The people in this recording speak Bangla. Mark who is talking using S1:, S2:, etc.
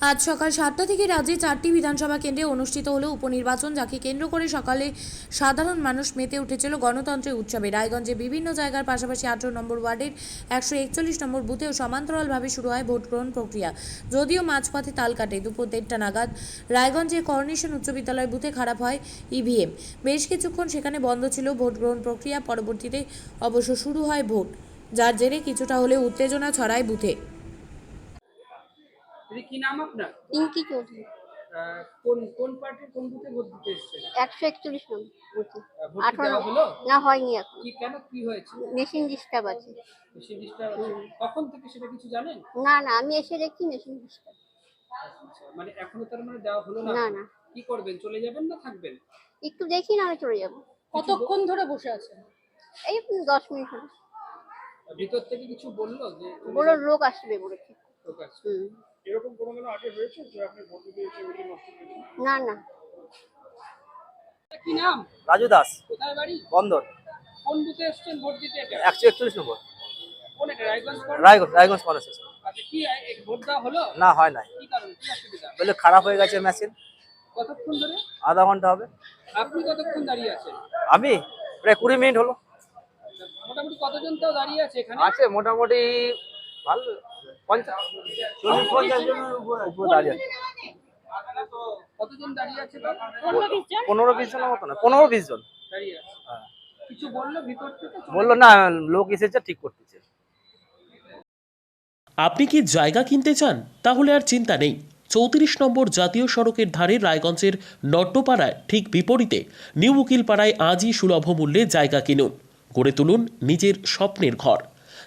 S1: আজ সকাল সাতটা থেকে রাজ্যে চারটি বিধানসভা কেন্দ্রে অনুষ্ঠিত হলো উপনির্বাচন, যাকে কেন্দ্র করে সকালে সাধারণ মানুষ মেতে উঠেছিল গণতন্ত্রের উৎসবে। রায়গঞ্জে বিভিন্ন জায়গার পাশাপাশি আঠারো নম্বর ওয়ার্ডের একশো একচল্লিশ নম্বর বুথেও সমান্তরালভাবে শুরু হয় ভোট গ্রহণ প্রক্রিয়া। যদিও মাঝপথে তাল কাটে, দুপুর দেড়টা নাগাদ রায়গঞ্জে করোনেশন উচ্চ বিদ্যালয় বুথে খারাপ হয় ইভিএম। বেশ কিছুক্ষণ সেখানে বন্ধ ছিল ভোট গ্রহণ প্রক্রিয়া, পরবর্তীতে অবশ্য শুরু হয় ভোট, যার জেরে কিছুটা হলেও উত্তেজনা ছড়ায় বুথে।
S2: দিদি কি নাম আপনার?
S3: পিঙ্কি চৌধুরী।
S2: কোন কোন পার্টির কোন বুথে ভোট দিতে এসেছেন?
S3: একশো একচল্লিশ নম্বর আঠারো
S2: হলো?
S3: না হয়নি এখন।
S2: কি কেন কি হয়েছে?
S3: মেশিন ডিস্টার্ব আছে।
S2: বেশি ডিস্টার্ব কখন থেকে সেটা কিছু জানেন?
S3: না না আমি এসে দেখি মেশিন ডিস্টার্ব।
S2: আচ্ছা, মানে এখনও তার মানে দেওয়া হলো না?
S3: না না।
S2: কি করবেন চলে যাবেন না থাকবেন?
S3: একটু দেখি না আমি চলে যাব।
S4: কতক্ষণ ধরে বসে আছেন
S3: এই দশ মিনিট হলো।
S2: ভিতর থেকে কিছু বলল যে চলে
S3: বলো লোক আসবে বলেছে।
S2: লোক আছে। এরকম আগে হয়েছে যে আপনি ভোট দিতে এসে ওইটা নষ্ট
S3: না না।
S2: কি নাম?
S5: রাজু দাস।
S2: কোথায় বাড়ি?
S5: বন্দর।
S2: কোন বুথে এসেছেন? ভোট দিতে এটা?
S5: একশো একচল্লিশ নম্বর।
S2: কোন এটা রায়গঞ্জ?
S5: রায়গঞ্জ রায়গঞ্জ কলেজ
S2: আচ্ছা কি ভোট দেওয়া হলো?
S5: না হয় নাই।
S2: কি কারণ? কি অসুবিধা?
S5: বলে খারাপ হয়ে গেছে মেশিন।
S2: কতক্ষণ ধরে?
S5: আধা ঘণ্টা হবে।
S2: আপনি কতক্ষণ দাঁড়িয়ে আছেন?
S5: আমি? প্রায় কুড়ি মিনিট হলো।
S2: মোটামুটি কতজন তাও দাঁড়িয়ে আছে এখানে?
S5: আছে মোটামুটি ভালো। পঞ্চাশ চল্লিশ পঞ্চাশ জনের উপরে উপরে দাঁড়িয়ে আছে।
S2: কতজন দাঁড়িয়ে আছে তাও?
S5: পনেরো বিশ জনের মতো না পনেরো বিশ জন।
S2: দাঁড়িয়ে আছে।
S5: হ্যাঁ।
S2: কিছু বলল ভিতর থেকে?
S5: বলল না লোক এসেছে ঠিক করতেছে।
S6: আপনি কি জায়গা কিনতে চান? তাহলে আর চিন্তা নেই। চৌত্রিশ নম্বর জাতীয় সড়কের ধারে রায়গঞ্জের নট্টপাড়ায় ঠিক বিপরীতে নিউ উকিলপাড়ায় আজই সুলভ মূল্যে জায়গা কিনুন। গড়ে তুলুন নিজের স্বপ্নের ঘর।